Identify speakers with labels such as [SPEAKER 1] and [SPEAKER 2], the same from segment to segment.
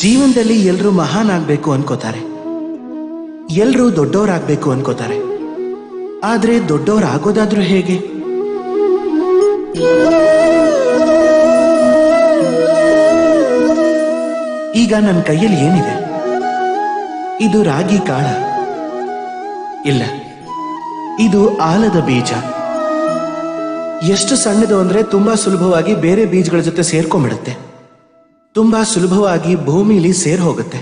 [SPEAKER 1] ಜೀವನದಲ್ಲಿ ಎಲ್ಲರೂ ಮಹಾನ್ ಆಗ್ಬೇಕು ಅನ್ಕೋತಾರೆ. ಎಲ್ಲರೂ ದೊಡ್ಡವರಾಗ್ಬೇಕು ಅನ್ಕೋತಾರೆ. ಆದ್ರೆ ದೊಡ್ಡವರಾಗೋದಾದ್ರೂ ಹೇಗೆ? ಈಗ ನನ್ನ ಕೈಯಲ್ಲಿ ಏನಿದೆ? ಇದು ರಾಗಿ ಕಾಳ. ಇಲ್ಲ, ಇದು ಆಲದ ಬೀಜ. ಎಷ್ಟು ಸಣ್ಣದು ಅಂದ್ರೆ ತುಂಬಾ ಸುಲಭವಾಗಿ ಬೇರೆ ಬೀಜಗಳ ಜೊತೆ ಸೇರ್ಕೊಂಡ್ಬಿಡುತ್ತೆ. ತುಂಬಾ ಸುಲಭವಾಗಿ ಭೂಮಿಲಿ ಸೇರ್ ಹೋಗುತ್ತೆ.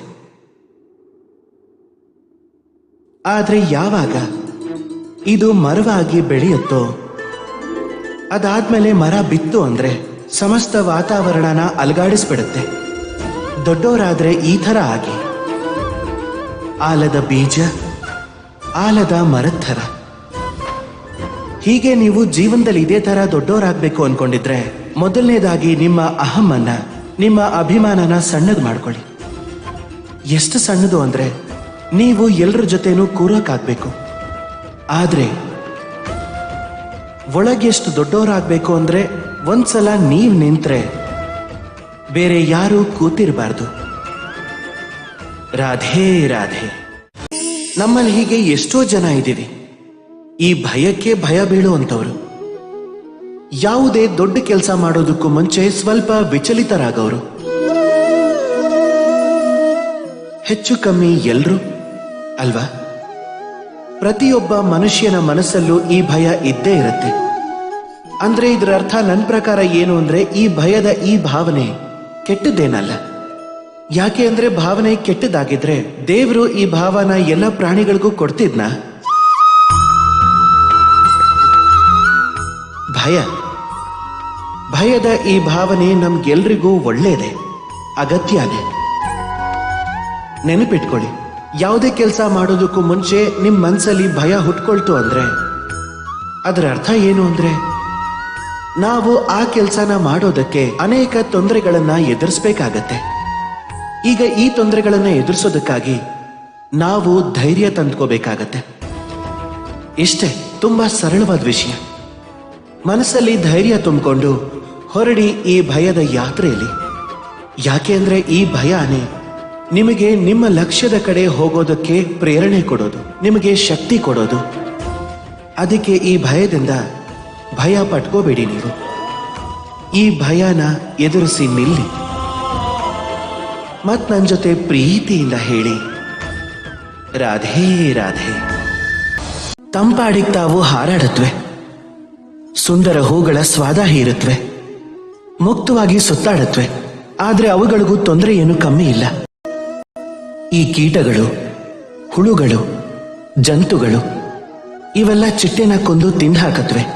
[SPEAKER 1] ಆದ್ರೆ ಯಾವಾಗ? ಇದು ಮರವಾಗಿ ಬೆಳೆಯುತ್ತೋ? ಅದಾದ್ಮೇಲೆ ಮರ ಬಿತ್ತು ಅಂದ್ರೆ ಸಮಸ್ತ ವಾತಾವರಣನ ಅಲಗಾಡಿಸ್ಬಿಡುತ್ತೆ. ದೊಡ್ಡವರಾದ್ರೆ ಈ ಥರ ಆಗಿ. ಆಲದ ಬೀಜ, ಆಲದ ಮರದ ಥರ ಹೀಗೆ ನೀವು ಜೀವನದಲ್ಲಿ ಇದೇ ತರ ದೊಡ್ಡವರಾಗ್ಬೇಕು ಅನ್ಕೊಂಡಿದ್ರೆ ಮೊದಲನೇದಾಗಿ ನಿಮ್ಮ ಅಹಮ್ಮನ್ನ ನಿಮ್ಮ ಅಭಿಮಾನನ ಸಣ್ಣದು ಮಾಡ್ಕೊಳ್ಳಿ. ಎಷ್ಟು ಸಣ್ಣದು ಅಂದ್ರೆ ನೀವು ಎಲ್ಲರ ಜೊತೆನೂ ಕೂರೋಕ್ಕಾಗಬೇಕು ಆದ್ರೆ ಒಳಗೆಷ್ಟು ದೊಡ್ಡವರಾಗಬೇಕು ಅಂದ್ರೆ ಒಂದ್ಸಲ ನೀವು ನಿಂತ್ರೆ ಬೇರೆ ಯಾರೂ ಕೂತಿರಬಾರ್ದು. ರಾಧೇ, ರಾಧೆ. ನಮ್ಮಲ್ಲಿ ಹೀಗೆ ಎಷ್ಟೋ ಜನ ಇದ್ದೀವಿ ಈ ಭಯಕ್ಕೆ ಭಯ ಬೀಳುವಂತವರು ಯಾವುದೇ ದೊಡ್ಡ ಕೆಲಸ ಮಾಡೋದಕ್ಕೂ ಮುಂಚೆ ಸ್ವಲ್ಪ ವಿಚಲಿತರಾಗವರು. ಹೆಚ್ಚು ಕಮ್ಮಿ ಎಲ್ರು, ಅಲ್ವಾ? ಪ್ರತಿಯೊಬ್ಬ ಮನುಷ್ಯನ ಮನಸ್ಸಲ್ಲೂ ಈ ಭಯ ಇದ್ದೇ ಇರುತ್ತೆ. ಅಂದ್ರೆ ಇದರ ಅರ್ಥ ನನ್ನ ಪ್ರಕಾರ ಏನು ಅಂದ್ರೆ ಈ ಭಯದ ಈ ಭಾವನೆ ಕೆಟ್ಟದ್ದೇನಲ್ಲ. ಯಾಕೆ ಅಂದ್ರೆ ಭಾವನೆ ಕೆಟ್ಟದಾಗಿದ್ರೆ ದೇವರು ಈ ಭಾವನ ಎಲ್ಲ ಪ್ರಾಣಿಗಳಿಗೂ ಕೊಡ್ತಿದ್ನಾ? ಭಯ. ಭಯದ ಈ ಭಾವನೆ ನಮ್ಗೆಲ್ರಿಗೂ ಒಳ್ಳೇದೆ, ಅಗತ್ಯನೇ. ನೆನಪಿಟ್ಕೊಳ್ಳಿ, ಯಾವುದೇ ಕೆಲಸ ಮಾಡೋದಕ್ಕೂ ಮುಂಚೆ ನಿಮ್ ಮನಸ್ಸಲ್ಲಿ ಭಯ ಹುಟ್ಕೊಳ್ತು ಅಂದ್ರೆ? ಅದರ ಅರ್ಥ ಏನು ಅಂದ್ರೆ? ನಾವು ಆ ಕೆಲಸನ ಮಾಡೋದಕ್ಕೆ ಅನೇಕ ತೊಂದರೆಗಳನ್ನ ಎದುರಿಸಬೇಕಾಗತ್ತೆ. ಈಗ ಈ ತೊಂದರೆಗಳನ್ನ ಎದುರಿಸೋದಕ್ಕಾಗಿ ನಾವು ಧೈರ್ಯ ತಂದ್ಕೋಬೇಕಾಗತ್ತೆ. ಇಷ್ಟೇ, ತುಂಬಾ ಸರಳವಾದ ವಿಷಯ. ಮನಸ್ಸಲ್ಲಿ ಧೈರ್ಯ ತುಂಬಿಕೊಂಡು ಹೊರಡಿ ಈ ಭಯದ ಯಾತ್ರೆಯಲ್ಲಿ. ಯಾಕೆ ಅಂದ್ರೆ ಈ ಭಯನೇ ನಿಮಗೆ ನಿಮ್ಮ ಲಕ್ಷ್ಯದ ಕಡೆ ಹೋಗೋದಕ್ಕೆ ಪ್ರೇರಣೆ ಕೊಡೋದು, ನಿಮಗೆ ಶಕ್ತಿ ಕೊಡೋದು. ಅದಕ್ಕೆ ಈ ಭಯದಿಂದ ಭಯ ಪಟ್ಕೋಬೇಡಿ ನೀವು. ಈ ಭಯನ ಎದುರಿಸಿ ನಿಲ್ಲಿ. ಮತ್ ನನ್ನ ಜೊತೆ ಪ್ರೀತಿಯಿಂದ ಹೇಳಿ. ರಾಧೇ, ರಾಧೆ. ತಂಪಾಡಿಗೆ ತಾವು ಹಾರಾಡತ್ವೆ ಸುಂದರ ಹೂಗಳ ಸ್ವಾದ ಹೀರುತ್ತವೆ ಮುಕ್ತವಾಗಿ ಸುತ್ತಾಡತ್ವೆ. ಆದರೆ ಅವುಗಳಿಗೂ ತೊಂದರೆ ಏನು ಕಮ್ಮಿ ಇಲ್ಲ. ಈ ಕೀಟಗಳು, ಹುಳುಗಳು, ಜಂತುಗಳು, ಇವೆಲ್ಲ ಚಿಟ್ಟೆನ ಕೊಂದು ತಿಂದು ಹಾಕತ್ವೆ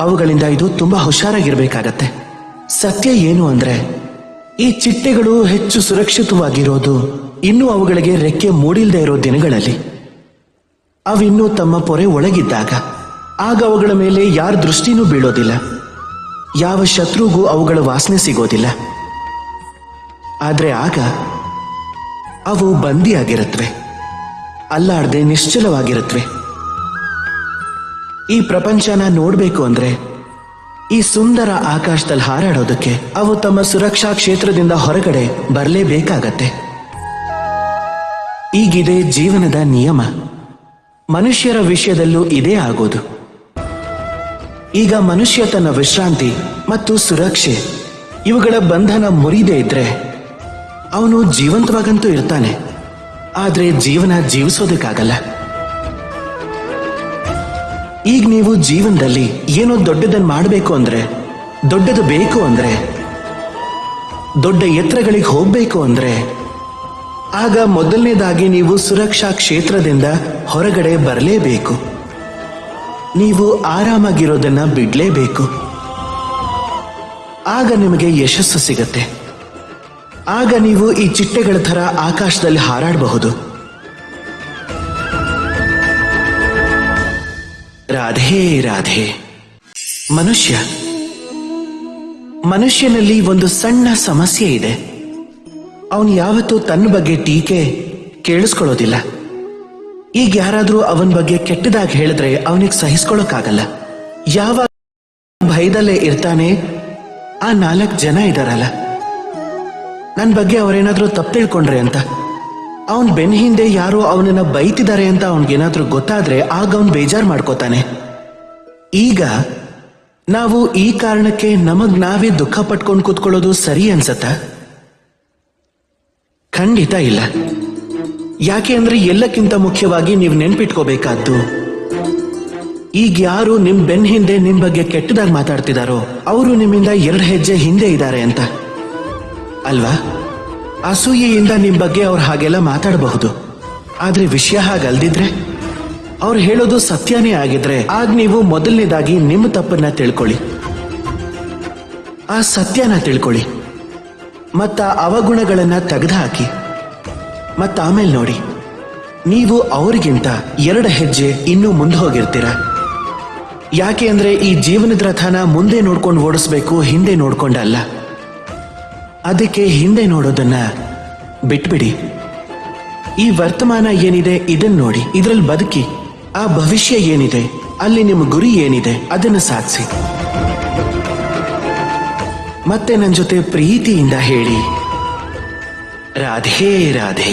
[SPEAKER 1] ಅವುಗಳಿಂದ ಇದು ತುಂಬಾ ಹುಷಾರಾಗಿರ್ಬೇಕಾಗತ್ತೆ. ಸತ್ಯ ಏನು ಅಂದ್ರೆ, ಈ ಚಿಟ್ಟೆಗಳು ಹೆಚ್ಚು ಸುರಕ್ಷಿತವಾಗಿರೋದು ಇನ್ನೂ ಅವುಗಳಿಗೆ ರೆಕ್ಕೆ ಮೂಡಿಲ್ದೇ ಇರೋ ದಿನಗಳಲ್ಲಿ. ಅವಿನ್ನೂ ತಮ್ಮ ಪೊರೆ ಒಳಗಿದ್ದಾಗ. ಆಗ ಅವುಗಳ ಮೇಲೆ ಯಾರ ದೃಷ್ಟಿನೂ ಬೀಳೋದಿಲ್ಲ. ಯಾವ ಶತ್ರುಗೂ ಅವುಗಳ ವಾಸನೆ ಸಿಗೋದಿಲ್ಲ. ಆದರೆ ಆಗ ಅವು ಬಂದಿಯಾಗಿರುತ್ತವೆ ಅಲ್ಲಾಡದೆ ನಿಶ್ಚಲವಾಗಿರುತ್ತವೆ ಈ ಪ್ರಪಂಚನ ನೋಡಬೇಕು ಅಂದ್ರೆ ಈ ಸುಂದರ ಆಕಾಶದಲ್ಲಿ ಹಾರಾಡೋದಕ್ಕೆ ಅವು ತಮ್ಮ ಸುರಕ್ಷಾ ಕ್ಷೇತ್ರದಿಂದ ಹೊರಗಡೆ ಬರಲೇಬೇಕಾಗತ್ತೆ. ಈಗಿದೆ ಜೀವನದ ನಿಯಮ. ಮನುಷ್ಯರ ವಿಷಯದಲ್ಲೂ ಇದೇ ಆಗೋದು. ಈಗ ಮನುಷ್ಯ ತನ್ನ ವಿಶ್ರಾಂತಿ ಮತ್ತು ಸುರಕ್ಷೆ. ಇವುಗಳ ಬಂಧನ ಮುರಿದೇ ಇದ್ರೆ ಅವನು ಜೀವಂತವಾಗಂತೂ ಇರ್ತಾನೆ. ಆದ್ರೆ ಜೀವನ ಜೀವಿಸೋದಕ್ಕಾಗಲ್ಲ. ಈಗ ನೀವು ಜೀವನದಲ್ಲಿ ಏನೋ ದೊಡ್ಡದನ್ನ ಮಾಡಬೇಕು ಅಂದ್ರೆ, ದೊಡ್ಡದು ಬೇಕು ಅಂದ್ರೆ, ದೊಡ್ಡ ಎತ್ತರಗಳಿಗೆ ಹೋಗ್ಬೇಕು ಅಂದ್ರೆ, ಆಗ ಮೊದಲನೇದಾಗಿ ನೀವು ಸುರಕ್ಷಾ ಕ್ಷೇತ್ರದಿಂದ ಹೊರಗಡೆ ಬರಲೇಬೇಕು. ನೀವು ಆರಾಮಾಗಿರೋದನ್ನ ಬಿಡ್ಲೇಬೇಕು. ಆಗ ನಿಮಗೆ ಯಶಸ್ಸು ಸಿಗತ್ತೆ. ಆಗ ನೀವು ಈ ಚಿಟ್ಟೆಗಳ ಥರ ಆಕಾಶದಲ್ಲಿ ಹಾರಾಡಬಹುದು. ರಾಧೇ, ರಾಧೆ. ಮನುಷ್ಯ. ಮನುಷ್ಯನಲ್ಲಿ ಒಂದು ಸಣ್ಣ ಸಮಸ್ಯೆ ಇದೆ. ಅವನು ಯಾವತ್ತೂ ತನ್ನ ಬಗ್ಗೆ ಟೀಕೆ ಕೇಳಿಸ್ಕೊಳ್ಳೋದಿಲ್ಲ. ಈಗ ಯಾರಾದ್ರೂ ಅವನ ಬಗ್ಗೆ ಕೆಟ್ಟದಾಗಿ ಹೇಳಿದ್ರೆ ಅವನಿಗೆ ಸಹಿಸ್ಕೊಳ್ಳೋಕ್ಕಾಗಲ್ಲ ಯಾವ ಭಯದಲ್ಲೇ ಇರ್ತಾನೆ, ಆ ನಾಲ್ಕು ಜನ ಇದಾರಲ್ಲ. ನನ್ನ ಬಗ್ಗೆ ಅವರೇನಾದ್ರೂ ತಪ್ಪು ತಿಳ್ಕೊಂಡ್ರೆ ಅಂತ. ಅವನ್ ಬೆನ್ ಹಿಂದೆ ಯಾರು ಅವನನ್ನ ಬೈತಿದ್ದಾರೆ ಅಂತ ಅವನಿಗೇನಾದ್ರೂ ಗೊತ್ತಾದ್ರೆ ಆಗ ಅವನ್ ಬೇಜಾರ್ ಮಾಡ್ಕೋತಾನೆ. ಈಗ ನಾವು ಈ ಕಾರಣಕ್ಕೆ ನಮಗ್ ನಾವೇ ದುಃಖ ಪಟ್ಕೊಂಡು ಕೂತ್ಕೊಳ್ಳೋದು ಸರಿ ಅನ್ಸತ್ತ? ಖಂಡಿತ ಇಲ್ಲ. ಯಾಕೆ ಅಂದ್ರೆ ಎಲ್ಲಕ್ಕಿಂತ ಮುಖ್ಯವಾಗಿ ನೀವು ನೆನ್ಪಿಟ್ಕೋಬೇಕಾದ್ದು. ಈಗ ಯಾರು ನಿಮ್ ಬೆನ್ ಹಿಂದೆ ನಿಮ್ ಬಗ್ಗೆ ಕೆಟ್ಟದಾಗಿ ಮಾತಾಡ್ತಿದಾರೋ, ಅವರು ನಿಮ್ಮಿಂದ ಎರಡು ಹೆಜ್ಜೆ ಹಿಂದೆ ಇದ್ದಾರೆ ಅಂತ. ಅಲ್ವಾ? ಅಸೂಯೆಯಿಂದ ನಿಮ್ ಬಗ್ಗೆ ಅವ್ರು ಹಾಗೆಲ್ಲ ಮಾತಾಡಬಹುದು. ಆದ್ರೆ ವಿಷಯ ಹಾಗಲ್ದಿದ್ರೆ? ಅವ್ರು ಹೇಳೋದು ಸತ್ಯನೇ ಆಗಿದ್ರೆ ಆಗ ನೀವು ಮೊದಲನೇದಾಗಿ ನಿಮ್ಮ ತಪ್ಪನ್ನ ತಿಳ್ಕೊಳ್ಳಿ. ಆ ಸತ್ಯನ ತಿಳ್ಕೊಳ್ಳಿ. ಮತ್ತ ಅವಗುಣಗಳನ್ನ ತೆಗೆದುಹಾಕಿ. ಮತ್ತ ಆಮೇಲೆ ನೋಡಿ. ನೀವು ಅವರಿಗಿಂತ ಎರಡು ಹೆಜ್ಜೆ ಇನ್ನೂ ಮುಂದೆ ಹೋಗಿರ್ತೀರ? ಯಾಕೆ ಅಂದ್ರೆ ಈ ಜೀವನದ ರಥನ ಮುಂದೆ ನೋಡ್ಕೊಂಡು ಓಡಿಸ್ಬೇಕು, ಹಿಂದೆ ನೋಡ್ಕೊಂಡಲ್ಲ. ಅದಕ್ಕೆ ಹಿಂದೆ ನೋಡೋದನ್ನ ಬಿಟ್ಬಿಡಿ. ಈ ವರ್ತಮಾನ ಏನಿದೆ ಇದನ್ನ ನೋಡಿ, ಇದ್ರಲ್ಲಿ ಬದುಕಿ. ಆ ಭವಿಷ್ಯ ಏನಿದೆ, ಅಲ್ಲಿ ನಿಮ್ಮ ಗುರಿ ಏನಿದೆ, ಅದನ್ನು ಸಾಧಿಸಿ. ಮತ್ತೆ ನನ್ನ ಜೊತೆ ಪ್ರೀತಿಯಿಂದ ಹೇಳಿ. ರಾಧೇ ರಾಧೆ